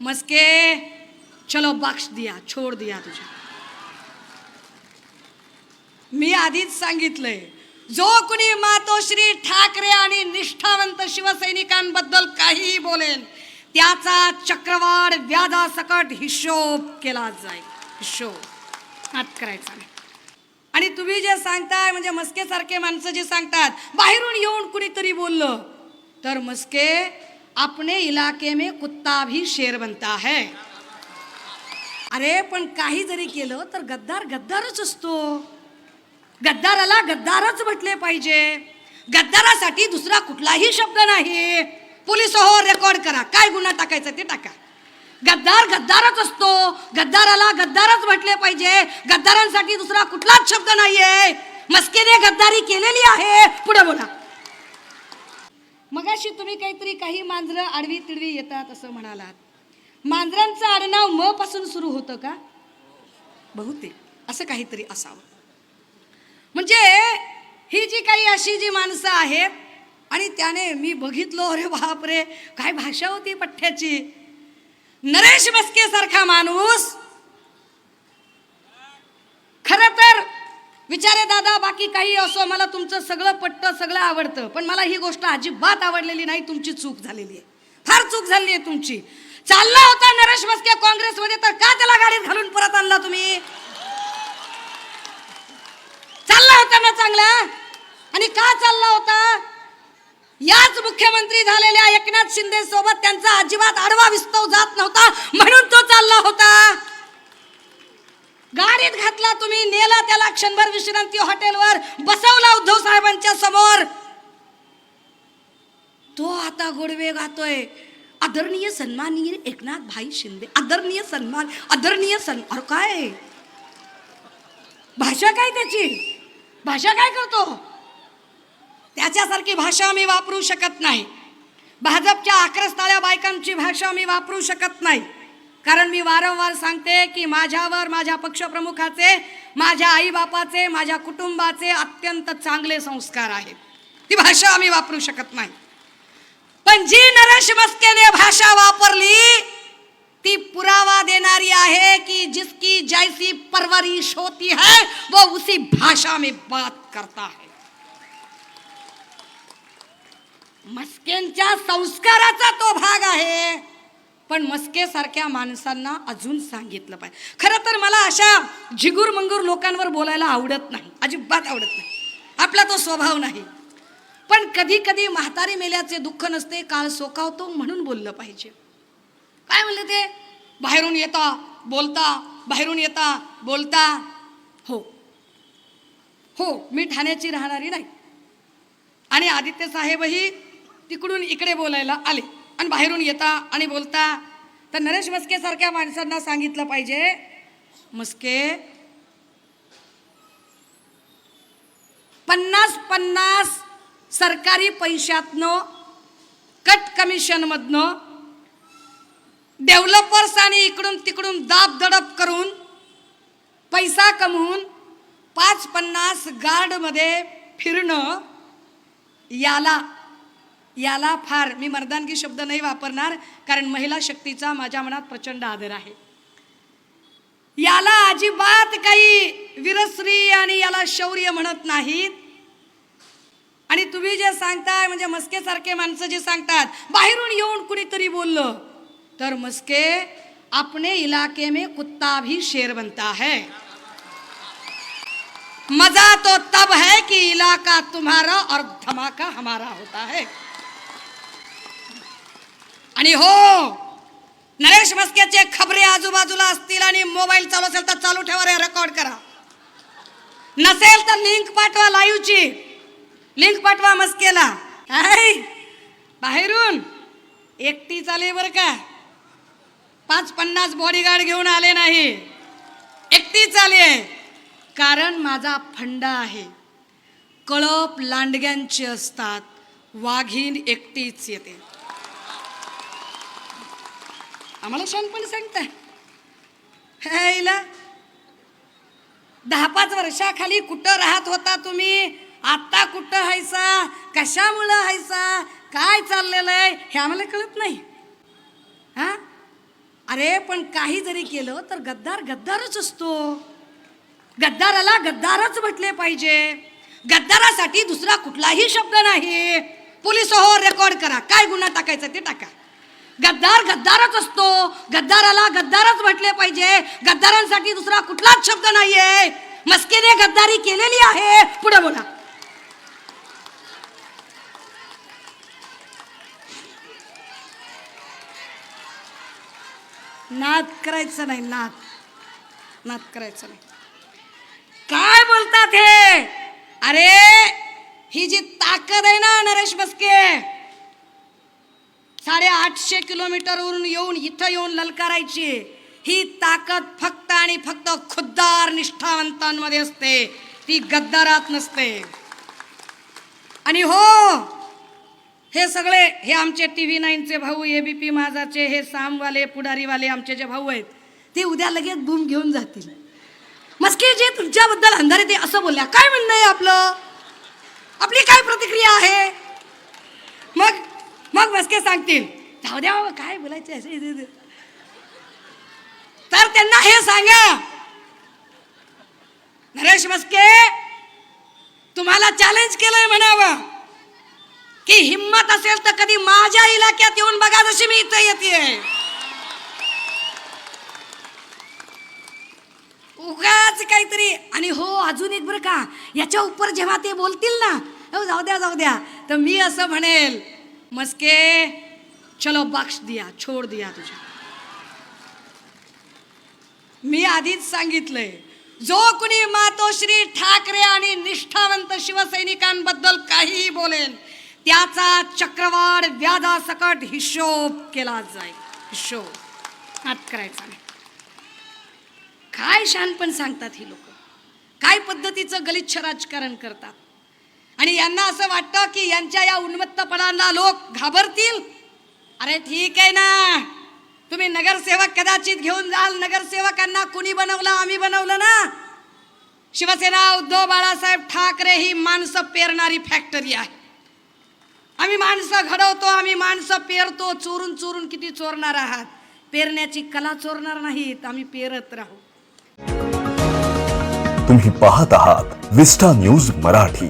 मस्के। चलो बख्श दिया छोड दिया तुझ्या मी आधीच सांगितलंय जो कुणी मातोश्री ठाकरे आणि निष्ठावंत शिवसैनिकांबद्दल काहीही बोलेल त्याचा चक्रवाढ व्याजासकट हिशोब केला जाईल. हिशोब. हात करायचा नाही. आणि तुम्ही जे सांगताय म्हणजे मस्केसारखे माणसं जे सांगतात बाहेरून येऊन कुणीतरी बोललं तर मस्के अपने इलाके में कुत्ता भी शेर बनता है। अरे पण काही जरी केलं तर गद्दार गद्दारच असतो. गद्दाराला गद्दारच म्हटले पाहिजे. गद्दारासाठी दुसरा कुठलाही शब्द नाही. पोलीस हो रेकॉर्ड करा. काय गुन्हा टाकायचा ते टाका. गद्दार गद्दारच असतो. गद्दाराला गद्दारच म्हटले पाहिजे. गद्दारांसाठी दुसरा कुठलाच शब्द नाहीये. मस्केने गद्दारी केलेली आहे. पुढे बोला. मगाशी तुम्ही काहीतरी काही मांजरं आडवी तिडवी येतात असं म्हणालात. मांजरांचं आडनाव म पासून सुरू होतं का? बहुतेक. असं काहीतरी असावं. म्हणजे ही जी काही अशी जी माणसं आहेत आणि त्याने मी बघितलो अरे बापरे काय भाषा होती पठ्ठ्याची. नरेश मस्के सारखा माणूस. खर तर विचारे दादा बाकी काही असो मला तुमचं सगळं पटतं सगळं आवडतं पण मला ही गोष्ट अजिबात आवडलेली नाही तुमची चूक झालेली आहे. फार चूक झाली आहे तुमची. चालला होता नरेश मस्के काँग्रेसमध्ये तर का त्याला गाडीत घालून परत आणला तुम्ही? चालला होता ना चांगला? आणि का चालला होता? याच मुख्यमंत्री झालेल्या एकनाथ शिंदे सोबत त्यांचा अजिबात आडवा विस्तव जात नव्हता म्हणून तो चालला होता. गाडीत घातला तुम्ही नेला त्याला क्षणभर विश्रांती हॉटेलवर बसवला उद्धव साहेबांच्या समोर. तो आता गोडवे गातोय. आदरणीय सन्माननीय एकनाथ भाई शिंदे आदरणीय सन्मान आदरणीय सन अरे काय? भाषा काय त्याची? भाषा काय करतो? त्याच्यासारखी भाषा मी वापरू शकत नाही. भाजपच्या आक्रस्ताळ्या बायकांची भाषा मी वापरू शकत नाही. कारण मी वारंवार सांगते की माझ्यावर माझ्या पक्षप्रमुखाचे माझ्या आईबापाचे माझ्या कुटुंबाचे अत्यंत चांगले संस्कार आहेत. ती भाषा आम्ही वापरू शकत नाही. पण जी नरेश मस्केने भाषा वापरली ती पुरावा देणारी आहे कि जिसकी जैसी परवरिश होती है वो उसी भाषा में बात करता है. मस्केंच्या संस्काराचा तो भाग आहे. पण मस्केसारख्या माणसांना अजून सांगितलं पाहिजे. खरं तर मला अशा झिगूर मंगूर लोकांवर बोलायला आवडत नाही. अजिबात आवडत नाही. आपला तो स्वभाव नाही. पण कधी कधी म्हातारी मेल्याचे दुःख नसते काळ सोकावतो म्हणून बोललं पाहिजे. काय म्हणले ते? बाहेरून येता बोलता बाहेरून येता बोलता. हो. हो मी ठाण्याची राहणारी नाही. आणि आदित्य साहेबही तिकडून इकडे बोलायला आले. आणि बाहेरून येता आणि बोलता. तर नरेश मस्केसारख्या माणसांना सांगितलं पाहिजे. मस्के पन्नास पन्नास सरकारी पैशातनं कट कमिशनमधनं डेव्हलपर्स आणि इकडून तिकडून दाब दडप करून पैसा कमवून पाच पन्नास गार्डमध्ये फिरणं याला याला फार मी मर्दानगी शब्द नाही वापरणार कारण महिला शक्तीचा माझ्या मनात प्रचंड आदर आहे. याला अजिबात काही वीरश्री आणि याला शौर्य म्हणत नाहीत. आणि तुम्ही जे सांगताय म्हणजे मस्केसारखे माणसं जे सांगतात बाहेरून येऊन कुणीतरी बोललं तर मस्के अपने इलाके में कुत्ता भी शेर बनता है. मजा तो तब है कि इलाका तुम्हारा और धमाका हमारा होता है. आणि हो नरेश मस्केचे खबरे आजूबाजूला असतील आणि मोबाईल चालू असेल तर चालू ठेवा रे रेकॉर्ड करा. नसेल तर लिंक पाठवा लाईव्हची लिंक पाठवा मस्केला काय बाहेरून. एकटी चाले बरं का. पाच पन्नास बॉडीगार्ड घेऊन आले नाही. एकटीच आहे. कारण माझा फंडा आहे. कळप लांडग्यांचे असतात. वाघीण एकटीच येते. आम्हाला शानपण सांगताय. हायला. दहा पाच वर्षाखाली कुठं राहत होता तुम्ही? आत्ता कुठं हायसा? कशामुळं हायसा? काय चाललेलं आहे? हे आम्हाला कळत नाही. हा? अरे पण काही जरी केलं तर गद्दार गद्दारच असतो. गद्दाराला गद्दारच म्हटले पाहिजे. गद्दारासाठी दुसरा कुठलाही शब्द नाही. पोलीस हो रेकॉर्ड करा. काय गुन्हा टाकायचा ते टाका. गद्दार गद्दारच असतो. गद्दाराला गद्दारच म्हटले पाहिजे. गद्दारांसाठी दुसरा कुठलाच शब्द नाहीये. मस्केने गद्दारी केलेली आहे. पुढे बोला. नाद करायचं नाही नाद. नाद करायचं नाही. काय बोलतात हे? अरे ही जी ताकद आहे ना नरेश बसके साडे आठशे किलोमीटरवरून येऊन इथं येऊन ललकारायची. ही ताकद फक्त आणि फक्त खुद्दार निष्ठावंतांमध्ये असते. ती गद्दारात नसते. आणि हो हे सगळे हे आमचे टी व्ही नाईनचे भाऊ ए बी पी माझाचे हे सामवाले पुढारीवाले आमचे जे भाऊ आहेत ते उद्या लगेच बूम घेऊन जातील. मस्के जे तुमच्याबद्दल अंधारे ते असं बोलल्या काय म्हणणं आहे आपलं? आपली काय प्रतिक्रिया आहे? मग मग बसके सांगतील. जाऊ द्या काय बोलायचे असे तर त्यांना हे सांगा. नरेश बसके तुम्हाला चॅलेंज केलंय म्हणावं. की हिम्मत असेल तर कधी माझ्या इलाक्यात येऊन बघा जशी मी इथं येते. उगाच काहीतरी आणि हो अजून एक बरं का याच्या उपर जेव्हा ते बोलतील ना हो जाऊ द्या जाऊ द्या. तर मी असं म्हणेल मस्के। चलो बख्श दिया छोड दिया तुझ्या मी आधीच सांगितलंय जो कुणी मातोश्री ठाकरे आणि निष्ठावंत शिवसैनिकांबद्दल काहीही बोलेल त्याचा चक्रवाढ व्याजासकट हिशोब केला जाईल. हिशोब. नाट करायचा नाही. काय शानपण सांगतात ही लोक. काय पद्धतीचं गलिच्छ राजकारण करतात. आणि यांना असं वाटतं की यांच्या या उन्मत्तपणांना लोक घाबरतील. अरे ठीक आहे ना. तुम्ही नगरसेवक कदाचित घेऊन जाल. नगरसेवकांना कुणी बनवलं? आम्ही बनवलं ना. शिवसेना उद्धव बाळासाहेब ठाकरे ही माणसं पेरणारी फॅक्टरी आहे. आम्ही माणसं घडवतो आम्ही माणसं पेरतो. चोरून चोरून किती चोरणार आहात? पेरण्याची कला चोरणार नाहीत. आम्ही पेरत राहू. तुम्ही पाहत आहात विस्टा न्यूज मराठी.